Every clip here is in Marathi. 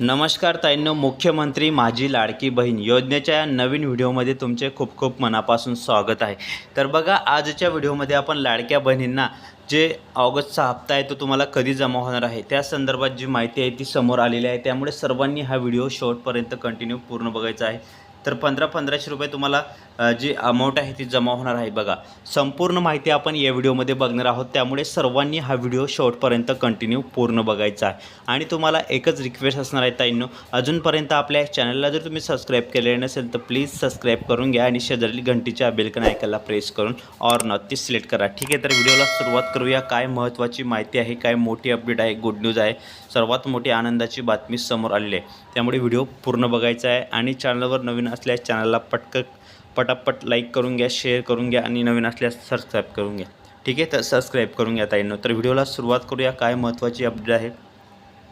नमस्कार ताईंनो मुख्यमंत्री माझी लाडकी बहीण योजनेच्या या नवीन व्हिडिओमध्ये तुमचे खूप खूप मनापासून स्वागत आहे. तर बघा आजच्या व्हिडिओमध्ये आपण लाडक्या बहिणींना जे ऑगस्टचा हप्ता आहे तो तुम्हाला कधी जमा होणार आहे त्या संदर्भात जी माहिती आहे ती समोर आलेली आहे. त्यामुळे सर्वांनी हा व्हिडिओ शेवटपर्यंत कंटिन्यू पूर्ण बघायचा आहे. तर पंधरा पंधराशे रुपये तुम्हाला जी अमाऊंट आहे ती जमा होणार आहे बघा. संपूर्ण माहिती आपण या व्हिडिओमध्ये बघणार आहोत. त्यामुळे सर्वांनी हा व्हिडिओ शेवटपर्यंत कंटिन्यू पूर्ण बघायचा आहे. आणि तुम्हाला एकच रिक्वेस्ट असणार आहे ताईंनो अजूनपर्यंत आपल्या चॅनलला जर तुम्ही सबस्क्राईब केलेले नसेल तर प्लीज सबस्क्राईब करून घ्या आणि शेजारी घंटीच्या बेलकन ऐकायला प्रेस करून ऑर नॉट ती सिलेक्ट करा. ठीक आहे तर व्हिडिओला सुरुवात करूया. काय महत्त्वाची माहिती आहे काय मोठी अपडेट आहे गुड न्यूज आहे. सर्वात मोठी आनंदाची बातमी समोर आलेली आहे. त्यामुळे व्हिडिओ पूर्ण बघायचा आहे आणि चॅनलवर नवीन असल्यास चॅनलला पटक पटापट लाईक करून घ्या शेअर करून घ्या आणि नवीन असल्यास सबस्क्राईब करून घ्या. ठीक आहे? तर सबस्क्राईब करून घ्या ताईंनो तर व्हिडिओला सुरुवात करूया. काय महत्त्वाची अपडेट आहे?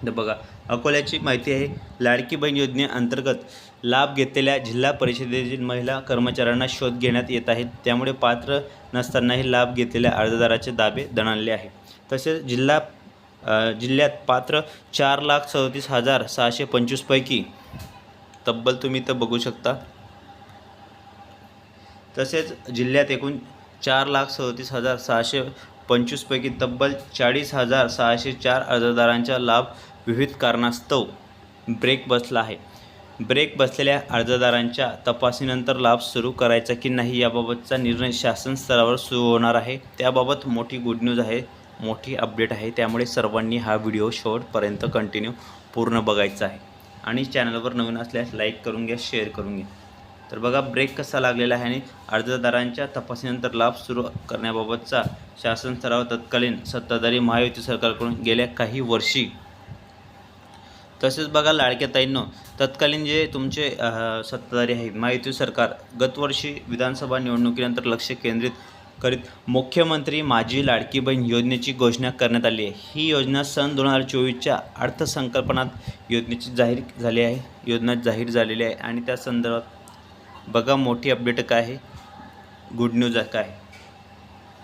तर बघा अकोल्याची माहिती आहे लाडकी बहीण योजनेअंतर्गत लाभ घेतलेल्या जिल्हा परिषदेतील महिला कर्मचाऱ्यांना शोध घेण्यात येत आहेत त्यामुळे पात्र नसतानाही लाभ घेतलेल्या अर्जदाराचे दाबे दणाणले आहे. तसेच जिल्हा जिल्ह्यात पात्र चार लाख सदतीस हजार सहाशे पंचवीसपैकी तब्बल तुम्ही इथं बघू शकता. तसेच जिल्ह्यात एकूण चार लाख सदतीस हजार सहाशे पंचवीसपैकी तब्बल चाळीस हजार सहाशे चार अर्जदारांचा लाभ विविध कारणास्तव ब्रेक बसला आहे. ब्रेक बसलेल्या अर्जदारांच्या तपासणीनंतर लाभ सुरू करायचा की नाही याबाबतचा निर्णय शासन स्तरावर सुरू होणार आहे. त्याबाबत मोठी गुड न्यूज आहे मोठी अपडेट आहे. त्यामुळे सर्वांनी हा व्हिडिओ शेवटपर्यंत कंटिन्यू पूर्ण बघायचा आहे. आणि चॅनलवर नवीन असल्यास लाईक करून घ्या शेअर करून घ्या. तर बघा ब्रेक कसा लागलेला आहे आणि अर्जदारांच्या तपासणीनंतर लाभ सुरू करण्याबाबतचा शासन स्तरावर तत्कालीन सत्ताधारी महायुती सरकारकडून गेल्या काही वर्षी. तसेच बघा लाडक्या ताईंनो तत्कालीन जे तुमचे सत्ताधारी आहेत महायुती सरकार गतवर्षी विधानसभा निवडणुकीनंतर लक्ष केंद्रित करीत मुख्यमंत्री माझी लाडकी बहीण योजनेची घोषणा करण्यात आली आहे. ही योजना सन दोन हजार चोवीसच्या अर्थसंकल्पनात योजनेची जाहीर झाली आहे. योजना जाहीर झालेली आहे आणि त्या संदर्भात बघा मोठी अपडेट काय आहे. गुड न्यूज काय. आहे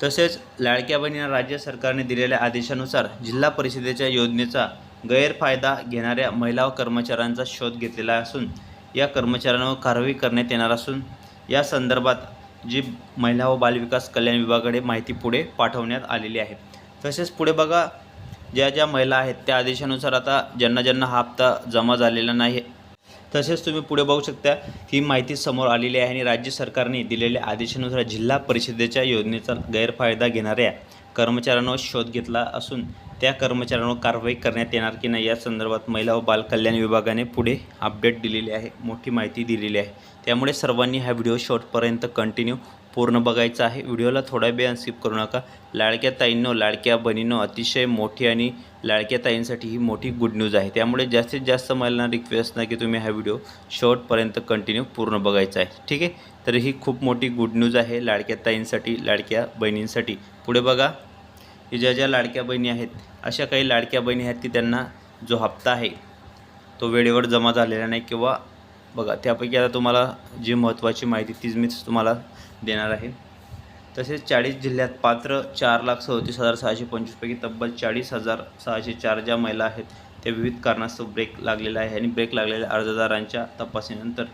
तसेच लाडक्या बहिणींना राज्य सरकारने दिलेल्या आदेशानुसार जिल्हा परिषदेच्या योजनेचा गैरफायदा घेणाऱ्या महिला व कर्मचाऱ्यांचा शोध घेतलेला असून या कर्मचाऱ्यांवर कारवाई करण्यात येणार असून या संदर्भात जी महिला व बालविकास कल्याण विभागाकडे माहिती पुढे पाठवण्यात आलेली आहे. तसेच पुढे बघा ज्या ज्या महिला आहेत त्या आदेशानुसार आता ज्यांना ज्यांना हा हप्ता जमा झालेला नाही तसेच तुम्ही पुढे बघू शकता ही माहिती समोर आलेली आहे आणि राज्य सरकारने दिलेल्या आदेशानुसार जिल्हा परिषदेच्या योजनेचा गैरफायदा घेणाऱ्या कर्मचाऱ्यांवर शोध घेतला असून त्या कर्मचाऱ्यांवर कारवाई करण्यात येणार की नाही या संदर्भात महिला व बालकल्याण विभागाने पुढे अपडेट दिलेली आहे मोठी माहिती दिलेली आहे. त्यामुळे सर्वांनी हा व्हिडिओ शॉर्टपर्यंत कंटिन्यू पूर्ण बघायचा आहे. व्हिडिओला थोडा वेळ स्किप करू नका. लाडक्या ताईंनो लाडक्या बहिणींनो अतिशय मोठी आणि लाडक्या ताईंसाठी ही मोठी गुड न्यूज आहे. त्यामुळे जास्तीत जास्त महिलांना रिक्वेस्ट ना की तुम्ही हा व्हिडिओ शॉर्टपर्यंत कंटिन्यू पूर्ण बघायचा आहे. ठीक आहे? तर ही खूप मोठी गुड न्यूज आहे लाडक्या ताईंसाठी लाडक्या बहिणींसाठी. पुढे बघा की ज्या ज्या लाडक्या बहिणी आहेत अशा काही लाडक्या बहिणी आहेत की त्यांना जो हप्ता आहे तो वेळेवर जमा झालेला नाही किंवा बघा त्यापैकी आता तुम्हाला जी महत्त्वाची माहिती तीच मीच तुम्हाला देणार आहे. तसेच चाळीस जिल्ह्यात पात्र चार लाख सदतीस हजार सहाशे पंचवीसपैकी तब्बल चाळीस हजार सहाशे चार ज्या महिला आहेत त्या विविध कारणास्तव ब्रेक लागलेला आहे आणि ब्रेक लागलेल्या अर्जदारांच्या तपासणीनंतर.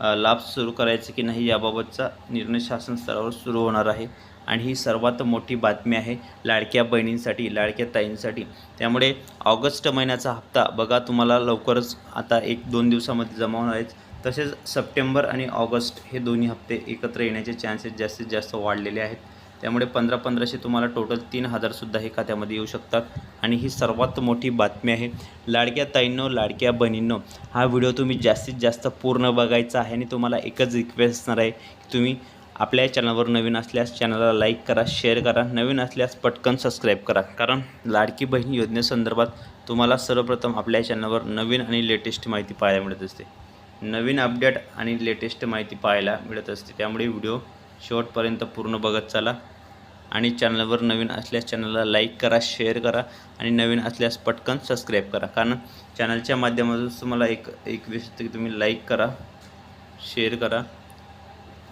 लाभ सुरू करायचे की नाही याबाबतचा निर्णय शासन स्तरावर सुरू होणार आहे. आणि ही सर्वात मोठी बातमी आहे लाडक्या बहिणींसाठी लाडक्या ताईंसाठी. त्यामुळे ऑगस्ट महिन्याचा हप्ता बघा तुम्हाला लवकरच आता एक दोन दिवसामध्ये जमा होणार आहेच तसेच सप्टेंबर आणि ऑगस्ट हे दोन्ही हप्ते एकत्र येण्याचे चान्सेस जास्तीत जास्त वाढलेले आहेत. त्यामुळे पंधरा पंधराशे तुम्हाला टोटल तीन हजारसुद्धा हे खात्यामध्ये येऊ शकतात. आणि ही सर्वात मोठी बातमी आहे लाडक्या ताईंनो लाडक्या बहिणींनो हा व्हिडिओ तुम्ही जास्तीत जास्त पूर्ण बघायचा आहे आणि तुम्हाला एकच रिक्वेस्ट असणार आहे की तुम्ही आपल्या चॅनलवर नवीन असल्यास चॅनलला लाईक करा शेअर करा नवीन असल्यास पटकन सबस्क्राईब करा. कारण लाडकी बहीण योजनेसंदर्भात तुम्हाला सर्वप्रथम आपल्या चॅनलवर नवीन आणि लेटेस्ट माहिती पाहायला मिळत असते. नवीन अपडेट आणि लेटेस्ट माहिती पाहायला मिळत असते. त्यामुळे व्हिडिओ शेवटपर्यंत पूर्ण बघत चला. आणि चॅनलवर नवीन असल्यास चॅनलला लाईक करा शेअर करा आणि नवीन असल्यास पटकन सबस्क्राईब करा. कारण चॅनलच्या माध्यमातून तुम्हाला एक एक विषय तुम्ही लाईक करा शेअर करा.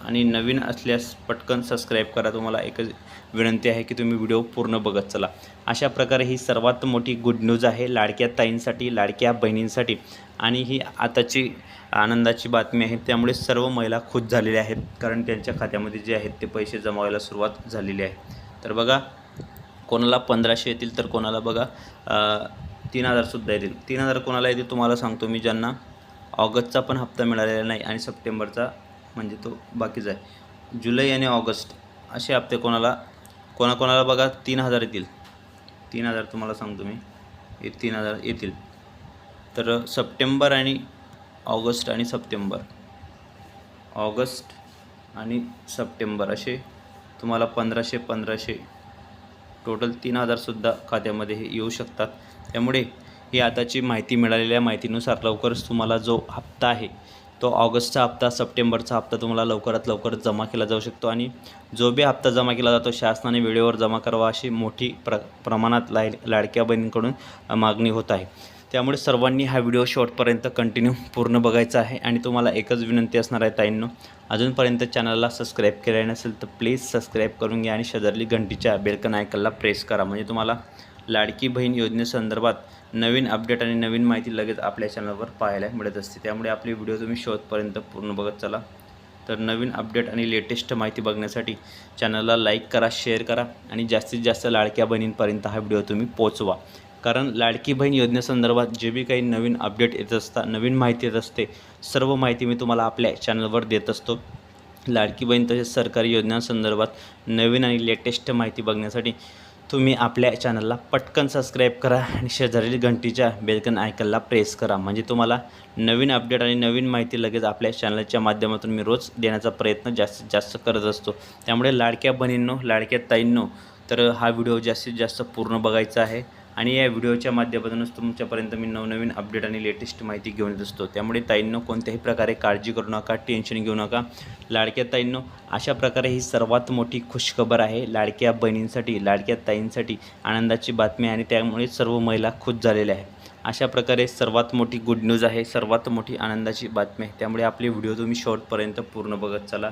आणि नवीन असल्यास पटकन सबस्क्राईब करा. तुम्हाला एकच विनंती आहे की तुम्ही व्हिडिओ पूर्ण बघत चला. अशा प्रकारे ही सर्वात मोठी गुड न्यूज आहे लाडक्या ताईंसाठी लाडक्या बहिणींसाठी. आणि ही आताची आनंदाची बातमी आहे. त्यामुळे सर्व महिला खुश झालेल्या आहेत. कारण त्यांच्या खात्यामध्ये जे आहेत ते पैसे जमा व्हायला सुरुवात झालेली आहे. तर बघा कोणाला पंधराशे येतील तर कोणाला बघा तीन हजारसुद्धा येतील. तीन हजार कोणाला येतील तुम्हाला सांगतो मी. ज्यांना ऑगस्टचा पण हप्ता मिळालेला नाही आणि सप्टेंबरचा म्हणजे तो बाकीचा आहे जुलै आणि ऑगस्ट असे हप्ते कोणाला कोणाकोणाला बघा तीन हजार येतील. तीन हजार तुम्हाला सांगतो मी. हे तीन हजार येतील. तर सप्टेंबर आणि ऑगस्ट आणि सप्टेंबर. ऑगस्ट आणि सप्टेंबर असे तुम्हाला पंधराशे पंधराशे. टोटल तीन हजारसुद्धा खात्यामध्ये हे येऊ शकतात. त्यामुळे ही आताची माहिती मिळालेल्या माहितीनुसार लवकरच तुम्हाला जो हप्ता आहे तो ऑगस्टचा हप्ता सप्टेंबरचा हप्ता तुम्हाला लवकरात लवकर जमा केला जाऊ शकतो आणि जो बी हप्ता जमा केला जातो शासनाने वेळेवर जमा करावा अशी मोठी प्र प्रमाणात लाय लाडक्या बहिणींकडून मागणी होत आहे. त्यामुळे सर्वांनी हा व्हिडिओ शॉर्टपर्यंत कंटिन्यू पूर्ण बघायचा आहे आणि तुम्हाला एकच विनंती असणार आहे ताईंनो अजूनपर्यंत चॅनलला सबस्क्राईब केले नसेल तर प्लीज सबस्क्राईब करून घ्या आणि शेजारली घंटीच्या बेलकन आयकनला प्रेस करा. म्हणजे तुम्हाला लाडकी बहीण योजनेसंदर्भात नवीन अपडेट आणि नवीन माहिती लगेच आपल्या चॅनलवर पाहायला मिळत असते. त्यामुळे आपले व्हिडिओ तुम्ही शोधपर्यंत पूर्ण बघत चला. तर नवीन अपडेट आणि लेटेस्ट माहिती बघण्यासाठी चॅनलला लाईक करा शेअर करा आणि जास्तीत जास्त लाडक्या बहिणींपर्यंत हा व्हिडिओ तुम्ही पोचवा कारण लाडकी बहीण योजनेसंदर्भात जे बी काही नवीन अपडेट येत असतात नवीन माहिती येत असते सर्व माहिती मी तुम्हाला आपल्या चॅनलवर देत असतो. लाडकी बहीण तसेच सरकारी योजनांसंदर्भात नवीन आणि लेटेस्ट माहिती बघण्यासाठी तुम्ही आपल्या चॅनलला पटकन सबस्क्राईब करा आणि शेजारील घंटीच्या बेलकन आयकनला प्रेस करा. म्हणजे तुम्हाला नवीन अपडेट आणि नवीन माहिती लगेच आपल्या चॅनलच्या माध्यमातून मी रोज देण्याचा प्रयत्न जास्तीत जास्त करत असतो. त्यामुळे लाडक्या बहिणींनो लाडक्या ताईंनो तर हा व्हिडिओ जास्तीत जास्त पूर्ण बघायचा आहे. आणि या व्हिडिओच्या माध्यमातूनच तुमच्यापर्यंत मी नवनवीन अपडेट आणि लेटेस्ट माहिती घेऊन येत असतो. त्यामुळे ताईंनो कोणत्याही प्रकारे काळजी करू नका टेन्शन घेऊ नका. लाडक्या ताईंनो अशा प्रकारे ही सर्वात मोठी खुशखबर आहे लाडक्या बहिणींसाठी लाडक्या ताईंसाठी आनंदाची बातमी आणि त्यामुळे सर्व महिला खुश झालेल्या आहेत. अशा प्रकारे सर्वात मोठी गुड न्यूज आहे सर्वात मोठी आनंदाची बातमी आहे. त्यामुळे आपले व्हिडिओ तुम्ही शॉर्टपर्यंत पूर्ण बघत चला.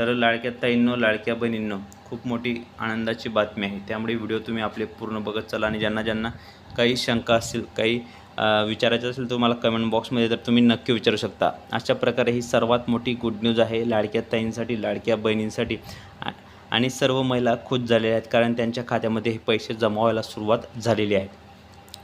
तर लाडक्या ताईंनो लाडक्या बहिणींनो खूप मोठी आनंदाची बातमी आहे. त्यामुळे व्हिडिओ तुम्ही आपले पूर्ण बघत चला आणि ज्यांना ज्यांना काही शंका असतील काही विचारायचं असेल तर मला कमेंट बॉक्समध्ये तर तुम्ही नक्की विचारू शकता. अशा प्रकारे ही सर्वात मोठी गुड न्यूज आहे लाडक्या ताईंसाठी लाडक्या बहिणींसाठी. आणि सर्व महिला खुश झालेल्या आहेत कारण त्यांच्या खात्यामध्ये हे पैसे जमा व्हायला सुरुवात झालेली आहे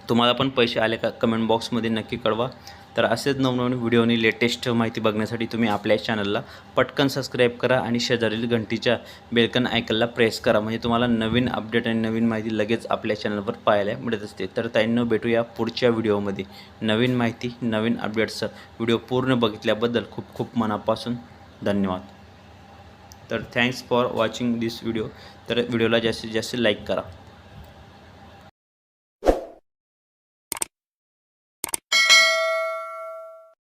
तुम्हाला पण पैसे आले का? कमेंट बॉक्समध्ये नक्की कळवा. तर असेच नवनवीन व्हिडिओनी लेटेस्ट माहिती बघण्यासाठी तुम्ही आपल्या चॅनलला पटकन सबस्क्राईब करा आणि शेजारील घंटीच्या बेलकन आयकनला प्रेस करा. म्हणजे तुम्हाला नवीन अपडेट आणि नवीन माहिती लगेच आपल्या चॅनलवर पाहायला मिळत असते. तर ताईंनो भेटूया पुढच्या व्हिडिओमध्ये नवीन माहिती नवीन अपडेट्सचं व्हिडिओ पूर्ण बघितल्याबद्दल खूप खूप मनापासून धन्यवाद. तर thanks for watching this video तर व्हिडिओला जास्तीत जास्त लाईक करा.